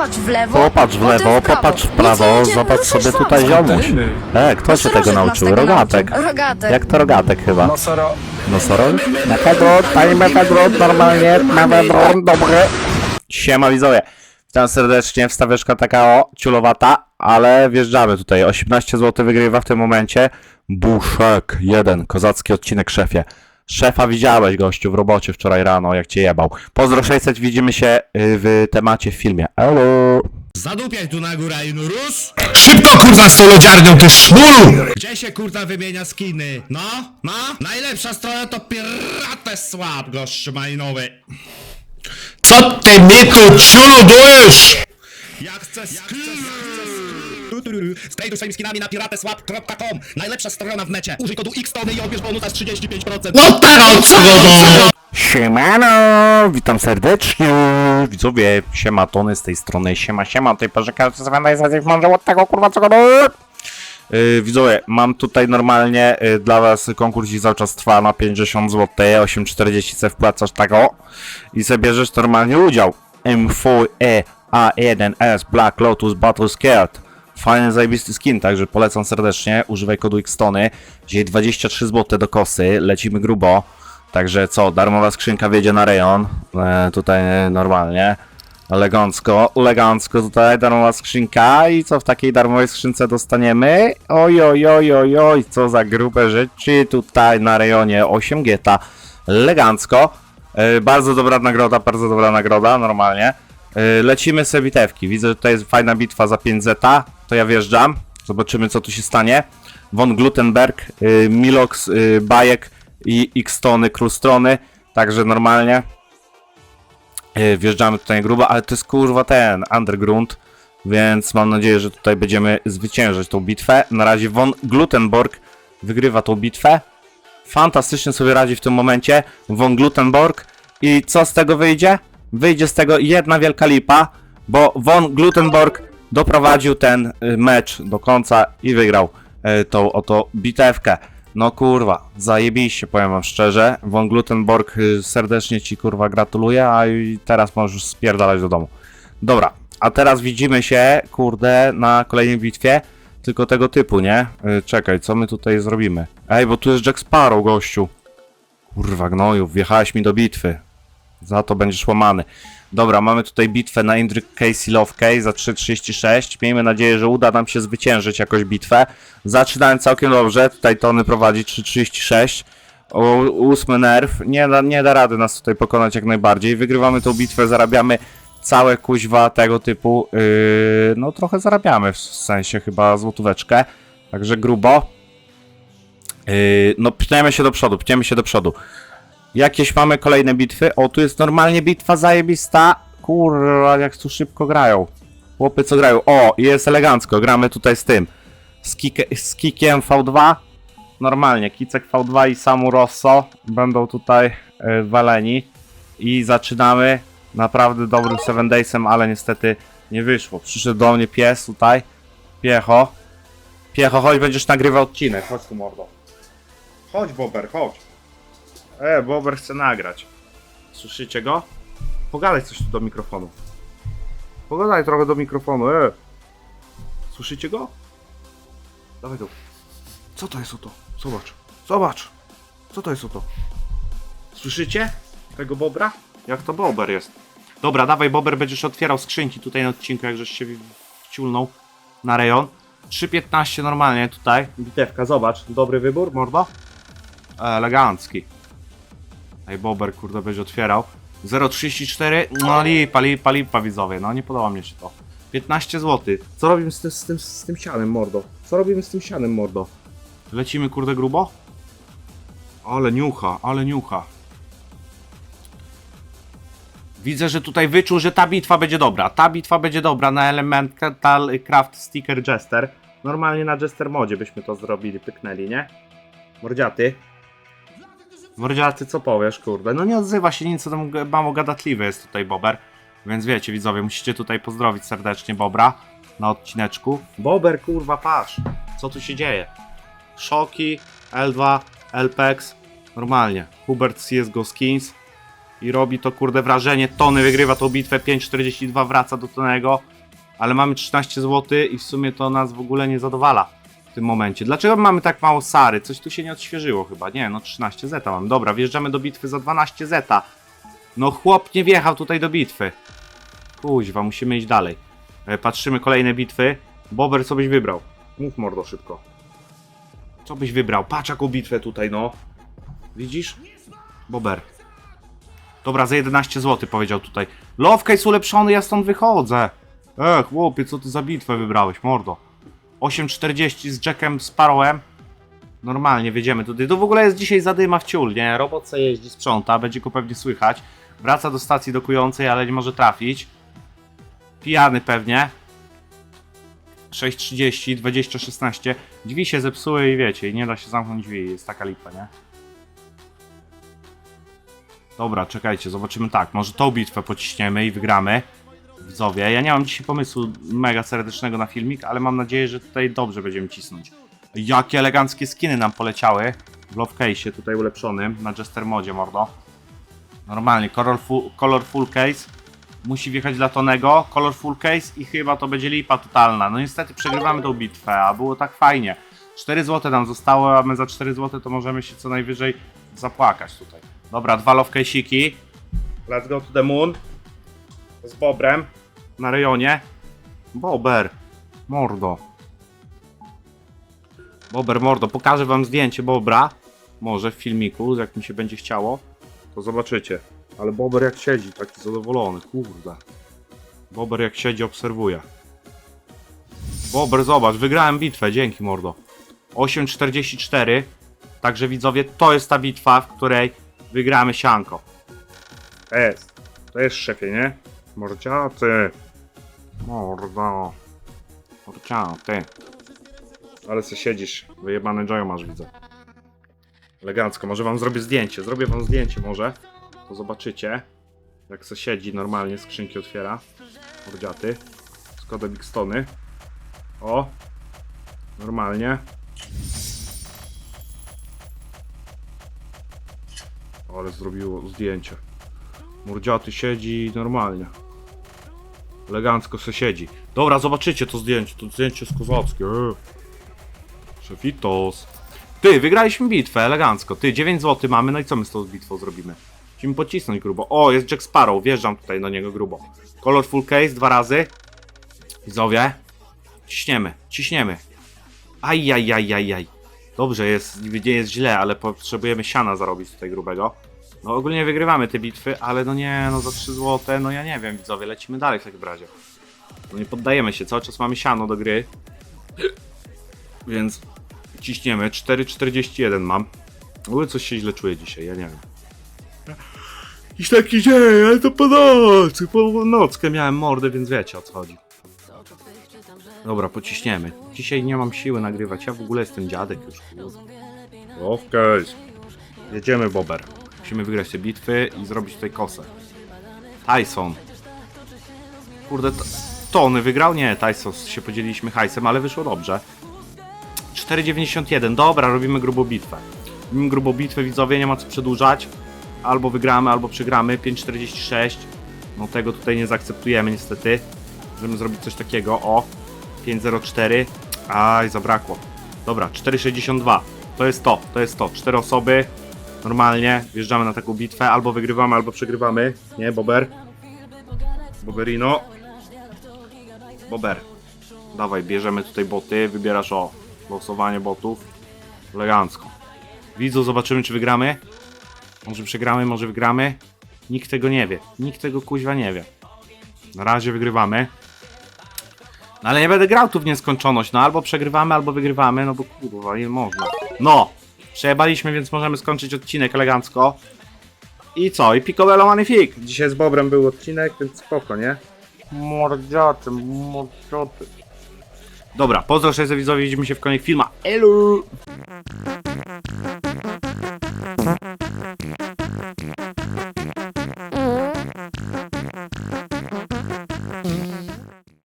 Popatrz w lewo. Popatrz w potem lewo, prawo. popatrz w prawo, zobacz ruszasz sobie sam. tutaj ziomuś. E, kto cię tego nas nauczył? tego Rogatek. nauczył. Rogatek. Jak to rogatek chyba? No soro... Nosorożec? Mefedron, panie Mefedron, normalnie, Mefedron, dobry. Siema widzowie. Witam serdecznie, wstawiaszka taka o, ciulowata, ale wjeżdżamy tutaj. 18 zł wygrywa w tym momencie. Buszek, jeden, kozacki odcinek szefie. Szefa widziałeś gościu w robocie wczoraj rano, jak cię jebał. Pozdro 600, widzimy się y, w temacie w filmie. Elo. Zadupiaj tu na górę i nurus! Szybko kurwa z tą lodziarnią, ty szmulu! Gdzie się kurwa wymienia skiny? No? No? Najlepsza strona to Piratę Swap, gościu malinowy. Co ty mi tu ciuludujesz? Jak chcesz skiny? Strajduj swoimi skinami na pirateswap.com Najlepsza strona w necie. Użyj kodu XTONY i odbierz bonus aż 35%. No teraz co no? Siemano, witam serdecznie. Widzowie, siema Tony z tej strony, siema, siema, tutaj pożekam, co zawanda jest jak może od tego kurwa co go Yy, widzowie, mam tutaj normalnie yy, dla was konkurs i cały czas trwa na 50 zł, 8,40 se wpłacasz tego i sobie bierzesz normalnie udział. M4E A1S Black Lotus Battle Scared. Fajny, zajebisty skin, także polecam serdecznie. Używaj kodu XTONY. Dzisiaj 23 zł do kosy, lecimy grubo. Także co, darmowa skrzynka wjedzie na rejon. E, tutaj normalnie. Elegancko, elegancko tutaj darmowa skrzynka i co w takiej darmowej skrzynce dostaniemy? Oj, oj, oj, oj, oj, co za grube rzeczy tutaj na rejonie 8 geta. Elegancko. E, bardzo dobra nagroda, bardzo dobra nagroda, normalnie. E, lecimy sobie bitewki. Widzę, że tutaj jest fajna bitwa za 5 zeta. To ja wjeżdżam. Zobaczymy, co tu się stanie. Von Glutenberg, y, Milox, y, Bajek i X-Tony, Krustrony. Także normalnie. Y, wjeżdżamy tutaj grubo, ale to jest kurwa ten underground. Więc mam nadzieję, że tutaj będziemy zwyciężać tą bitwę. Na razie Von Glutenborg wygrywa tą bitwę. Fantastycznie sobie radzi w tym momencie Von Glutenborg. I co z tego wyjdzie? Wyjdzie z tego jedna wielka lipa, bo Von Glutenborg doprowadził ten y, mecz do końca i wygrał y, tą oto bitewkę. No kurwa, zajebiście, powiem wam szczerze. Von Glutenborg, y, serdecznie ci kurwa gratuluję, a teraz możesz spierdalać do domu. Dobra, a teraz widzimy się, kurde, na kolejnej bitwie. Tylko tego typu, nie? Czekaj, co my tutaj zrobimy? Ej, bo tu jest Jack Sparrow, gościu. Kurwa gnoju, wjechałeś mi do bitwy. Za to będziesz łamany. Dobra, mamy tutaj bitwę na Indryk Casey Love Case za 3.36. Miejmy nadzieję, że uda nam się zwyciężyć jakoś bitwę. Zaczynałem całkiem dobrze. Tutaj Tony prowadzi 3.36. O, Ósmy nerw. Nie da, nie da rady nas tutaj pokonać jak najbardziej. Wygrywamy tą bitwę, zarabiamy całe kuźwa tego typu. Yy, no trochę zarabiamy, w sensie chyba złotóweczkę. Także grubo. Yy, no pniemy się do przodu, pniemy się do przodu. Jakieś mamy kolejne bitwy. O, tu jest normalnie bitwa zajebista. Kurwa, jak tu szybko grają. Chłopy co grają. O, jest elegancko. Gramy tutaj z tym. Z, z Kikiem V2. Normalnie, Kicek V2 i Samu Rosso będą tutaj y, waleni. I zaczynamy naprawdę dobrym 7 Daysem, ale niestety nie wyszło. Przyszedł do mnie pies tutaj. Piecho. Piecho, chodź, będziesz nagrywał odcinek. Chodź tu, mordo. Chodź, Bober, chodź. E, Bober chce nagrać. Słyszycie go? Pogadaj coś tu do mikrofonu. Pogadaj trochę do mikrofonu, e. Słyszycie go? Dawaj tu. Co to jest oto? Zobacz. Zobacz. Co to jest oto? Słyszycie? Tego Bobra? Jak to Bober jest? Dobra, dawaj Bober, będziesz otwierał skrzynki tutaj na odcinku, jak żeś się wciulnął na rejon. 3.15 normalnie tutaj. Bitewka, zobacz. Dobry wybór, mordo? Elegancki. Ej, Bober, kurde, będzie otwierał. 0,34, no lipa, lipa, lipa widzowie, no nie podoba mi się to. 15 zł. Co robimy z tym, z tym, z tym sianem, mordo? Co robimy z tym sianem, mordo? Lecimy, kurde, grubo? Ale niucha, ale niucha. Widzę, że tutaj wyczuł, że ta bitwa będzie dobra. Ta bitwa będzie dobra na Elemental Craft Sticker Jester. Normalnie na Jester modzie byśmy to zrobili, pyknęli, nie? Mordziaty. Mordziaty, co powiesz, kurde? No nie odzywa się nic, co tam mało gadatliwy jest tutaj Bober. Więc wiecie, widzowie, musicie tutaj pozdrowić serdecznie Bobra na odcineczku. Bober, kurwa, patrz, co tu się dzieje? Szoki, L2, LPEX, normalnie. Hubert CSGO Skins. i robi to kurde wrażenie. Tony wygrywa tą bitwę, 5,42 wraca do Tonego, ale mamy 13 zł i w sumie to nas w ogóle nie zadowala tym momencie. Dlaczego mamy tak mało Sary? Coś tu się nie odświeżyło chyba. Nie, no 13 zeta mam. Dobra, wjeżdżamy do bitwy za 12 zeta. No chłop nie wjechał tutaj do bitwy. Kuźwa, musimy iść dalej. E, Patrzymy kolejne bitwy. Bober, co byś wybrał? Mów mordo szybko. Co byś wybrał? Patrz jaką bitwę tutaj, no. Widzisz? Bober. Dobra, za 11 zł powiedział tutaj. Love case ulepszony, ja stąd wychodzę. E, chłopie, co ty za bitwę wybrałeś, mordo? 8.40 z Jackiem Sparrowem. Normalnie wiedziemy tutaj. To w ogóle jest dzisiaj zadyma w ciul, nie? Robot jeździ, sprząta, będzie go pewnie słychać. Wraca do stacji dokującej, ale nie może trafić. Pijany pewnie. 6.30, 20.16. Drzwi się zepsuły i wiecie, i nie da się zamknąć drzwi. Jest taka lipa, nie? Dobra, czekajcie, zobaczymy tak. Może tą bitwę pociśniemy i wygramy. Widzowie, ja nie mam dzisiaj pomysłu mega serdecznego na filmik, ale mam nadzieję, że tutaj dobrze będziemy cisnąć. Jakie eleganckie skiny nam poleciały w Love Case'ie tutaj ulepszonym na Jester Modzie, mordo. Normalnie, colorful, colorful case. Musi wjechać dla Tonego, colorful case i chyba to będzie lipa totalna. No niestety przegrywamy tą bitwę, a było tak fajnie. 4 zł nam zostało, a my za 4 zł to możemy się co najwyżej zapłakać tutaj. Dobra, dwa love case'iki. Let's go to the moon. Z Bobrem na rejonie. Bober, mordo. Bober, mordo, pokażę wam zdjęcie Bobra. Może w filmiku, jak mi się będzie chciało. To zobaczycie. Ale Bober jak siedzi, taki zadowolony, kurde. Bober jak siedzi, obserwuje. Bober, zobacz, wygrałem bitwę, dzięki mordo. 8.44. Także widzowie, to jest ta bitwa, w której wygramy sianko. Jest. To jest szefie, nie? Mordziaty. Mordo. Mordziaty. Ale se siedzisz, wyjebany jojo masz, widzę. Elegancko, może wam zrobię zdjęcie. Zrobię wam zdjęcie może. To zobaczycie. Jak se siedzi normalnie, skrzynki otwiera. Mordziaty. Skoda Bigstony. O. Normalnie. Ale zrobiło zdjęcie. Mordziaty siedzi normalnie. Elegancko se siedzi. Dobra, zobaczycie to zdjęcie. To zdjęcie jest kozackie. Szefitos. Ty, wygraliśmy bitwę, elegancko. Ty, 9 zł mamy, no i co my z tą bitwą zrobimy? Musimy pocisnąć grubo. O, jest Jack Sparrow, wjeżdżam tutaj do niego grubo. Colorful case, dwa razy. Widzowie. Ciśniemy, ciśniemy. Ajajajajaj. Dobrze, jest, nie jest źle, ale potrzebujemy siana zarobić tutaj grubego. No ogólnie wygrywamy te bitwy, ale no nie, no za 3 zł, no ja nie wiem, widzowie, lecimy dalej w takim razie. No nie poddajemy się, cały czas mamy siano do gry. Więc ciśniemy, 4,41 mam. W ogóle coś się źle czuję dzisiaj, ja nie wiem. Jakiś taki dzień, ale to po nocy, po nockę miałem mordę, więc wiecie o co chodzi. Dobra, pociśniemy. Dzisiaj nie mam siły nagrywać, ja w ogóle jestem dziadek już. Okej. Jedziemy, Bober. Musimy wygrać te bitwy i zrobić tutaj kosę. Tyson. Kurde, to, Tony wygrał? Nie, Tyson się podzieliliśmy hajsem, ale wyszło dobrze. 4,91. Dobra, robimy grubą bitwę. Robimy grubą bitwę, widzowie, nie ma co przedłużać. Albo wygramy, albo przegramy. 5,46. No tego tutaj nie zaakceptujemy niestety. Możemy zrobić coś takiego. O, 5,04. Aj, zabrakło. Dobra, 4,62. To jest to, to jest to. Cztery osoby. Normalnie wjeżdżamy na taką bitwę. Albo wygrywamy, albo przegrywamy. Nie, Bober? Boberino. Bober. Dawaj, bierzemy tutaj boty, wybierasz o losowanie botów. Elegancko. Widzu, zobaczymy czy wygramy. Może przegramy, może wygramy. Nikt tego nie wie. Nikt tego kuźwa nie wie. Na razie wygrywamy. No ale nie będę grał tu w nieskończoność. No albo przegrywamy, albo wygrywamy. No bo kurwa, ile można. No! Przejebaliśmy, więc możemy skończyć odcinek elegancko. I co? I Picobello Magnifique. Dzisiaj z Bobrem był odcinek, więc spoko, nie? Mordziaty, mordziaty. Dobra, pozdro 6 widzowie, widzimy się w kolejnych filmach. Elu!